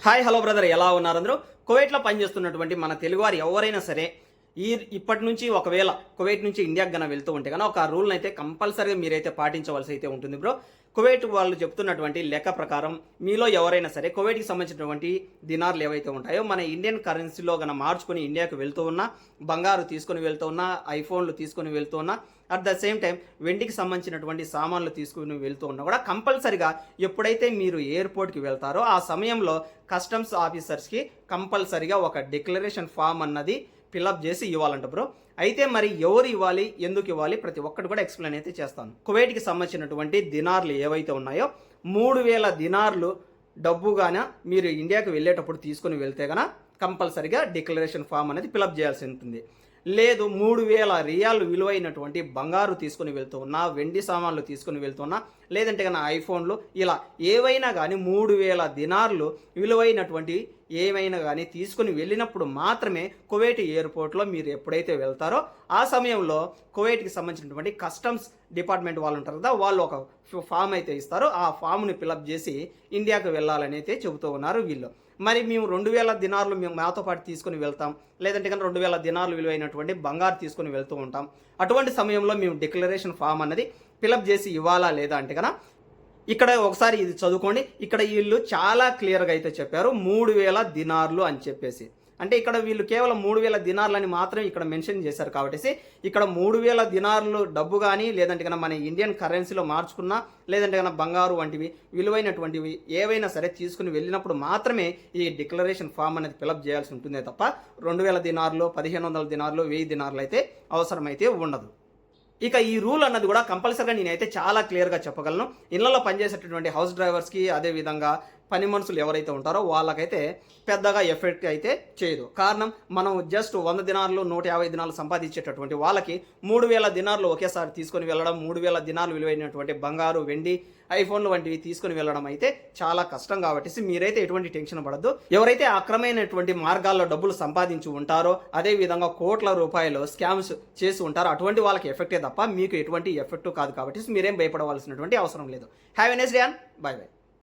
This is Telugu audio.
Hi hello brother. ఎలా ఉన్నారు అందరూ? కువైట్లో పనిచేస్తున్నటువంటి మన తెలుగువారు ఎవరైనా సరే ఈ ఇప్పటి నుంచి ఒకవేళ కువైట్ నుంచి ఇండియాకి గన వెళ్తూ ఉంటే కనుక ఒక రూల్ని అయితే కంపల్సరీగా మీరైతే పాటించవలసి అయితే ఉంటుంది బ్రో. కువైట్ వాళ్ళు చెప్తున్నటువంటి లెక్క ప్రకారం మీలో ఎవరైనా సరే కువైట్కి సంబంధించినటువంటి దినార్లు ఏవైతే ఉంటాయో మన ఇండియన్ కరెన్సీలో కనుక మార్చుకొని ఇండియాకి వెళ్తూ ఉన్నా బంగారు తీసుకొని వెళ్తూ ఉన్నా ఐఫోన్లు తీసుకొని వెళ్తూ ఉన్నా అట్ ద సేమ్ టైం వెండికి సంబంధించినటువంటి సామాన్లు తీసుకుని వెళ్తూ ఉన్నా కూడా కంపల్సరిగా ఎప్పుడైతే మీరు ఎయిర్పోర్ట్కి వెళ్తారో ఆ సమయంలో కస్టమ్స్ ఆఫీసర్స్కి కంపల్సరిగా ఒక డిక్లరేషన్ ఫామ్ అన్నది ఫిలప్ చేసి ఇవ్వాలంట బ్రో. అయితే మరి ఎవరు ఇవ్వాలి ఎందుకు ఇవ్వాలి ప్రతి ఒక్కటి కూడా ఎక్స్ప్లెయిన్ అయితే చేస్తాను. కువైట్కి సంబంధించినటువంటి దినార్లు ఏవైతే ఉన్నాయో మూడు వేల దినార్లు డబ్బుగాన మీరు ఇండియాకి వెళ్ళేటప్పుడు తీసుకుని వెళ్తే గన కంపల్సరిగా డిక్లరేషన్ ఫామ్ అనేది ఫిలప్ చేయాల్సి ఉంటుంది. లేదు మూడు వేల రియాల్ విలువైనటువంటి బంగారు తీసుకుని వెళ్తూ ఉన్నా వెండి సామాన్లు తీసుకుని వెళ్తున్నా లేదంటే కానీ ఐఫోన్లు ఇలా ఏవైనా కానీ మూడు వేల దినార్లు విలువైనటువంటి ఏమైనా కానీ తీసుకుని వెళ్ళినప్పుడు మాత్రమే కువైట్ ఎయిర్పోర్ట్లో మీరు ఎప్పుడైతే వెళ్తారో ఆ సమయంలో కువైట్కి సంబంధించినటువంటి కస్టమ్స్ డిపార్ట్మెంట్ వాళ్ళు ఉంటారు కదా వాళ్ళు ఒక ఫామ్ అయితే ఇస్తారు. ఆ ఫామ్ని ఫిలప్ చేసి ఇండియాకు వెళ్ళాలని అయితే చెబుతూ ఉన్నారు వీళ్ళు. మరి మేము రెండు వేల దినార్లు మేము మాతో పాటు తీసుకుని వెళ్తాం లేదంటే కానీ రెండు వేల దినార్లు విలువైనటువంటి బంగారు తీసుకుని వెళ్తూ ఉంటాం. అటువంటి సమయంలో మేము డిక్లరేషన్ ఫామ్ అన్నది ఫిలప్ చేసి ఇవ్వాలా లేదా అంటే కదా ఇక్కడ ఒకసారి ఇది చదువుకోండి. ఇక్కడ వీళ్ళు చాలా క్లియర్గా అయితే చెప్పారు మూడు వేల దినార్లు అని చెప్పేసి. అంటే ఇక్కడ వీళ్ళు కేవలం మూడు వేల దినార్లని మాత్రమే ఇక్కడ మెన్షన్ చేశారు కాబట్టి ఇక్కడ మూడు వేల దినార్లు డబ్బు కానీ లేదంటే కన్నా మన ఇండియన్ కరెన్సీలో మార్చుకున్నా లేదంటే కన్నా బంగారు వంటివి విలువైనటువంటివి ఏవైనా సరే తీసుకుని వెళ్ళినప్పుడు మాత్రమే ఈ డిక్లరేషన్ ఫామ్ అనేది ఫిలప్ చేయాల్సి ఉంటుందే తప్ప రెండు వేల దినార్లు పదిహేను వందల దినార్లు వెయ్యి దినార్లు అయితే అవసరమైతే ఉండదు. ఇక ఈ రూల్ అన్నది కూడా కంపల్సరీగా నేనైతే చాలా క్లియర్గా చెప్పగలను. ఇళ్ళలో పనిచేసేటటువంటి హౌస్ డ్రైవర్స్కి అదే విధంగా పని మనుషులు ఎవరైతే ఉంటారో వాళ్ళకైతే పెద్దగా ఎఫెక్ట్ అయితే చేయదు. కారణం మనం జస్ట్ వంద దినాలు నూట యాభై దినాలు సంపాదించేటటువంటి వాళ్ళకి మూడు వేల దినాలు ఒకేసారి తీసుకొని వెళ్ళడం మూడు వేల దినాలు విలువైనటువంటి బంగారు వెండి ఐఫోన్లు వంటివి తీసుకుని వెళ్ళడం అయితే చాలా కష్టం కాబట్టి మీరైతే ఎటువంటి టెన్షన్ పడద్దు. ఎవరైతే అక్రమైనటువంటి మార్గాల్లో డబ్బులు సంపాదించి ఉంటారో అదే విధంగా కోట్ల రూపాయలు స్కామ్స్ చేసి ఉంటారో అటువంటి వాళ్ళకి ఎఫెక్టే తప్ప మీకు ఎటువంటి ఎఫెక్ట్ కాదు కాబట్టి మీరేం భయపడవలసినటువంటి అవసరం లేదు. Have a nice day bye bye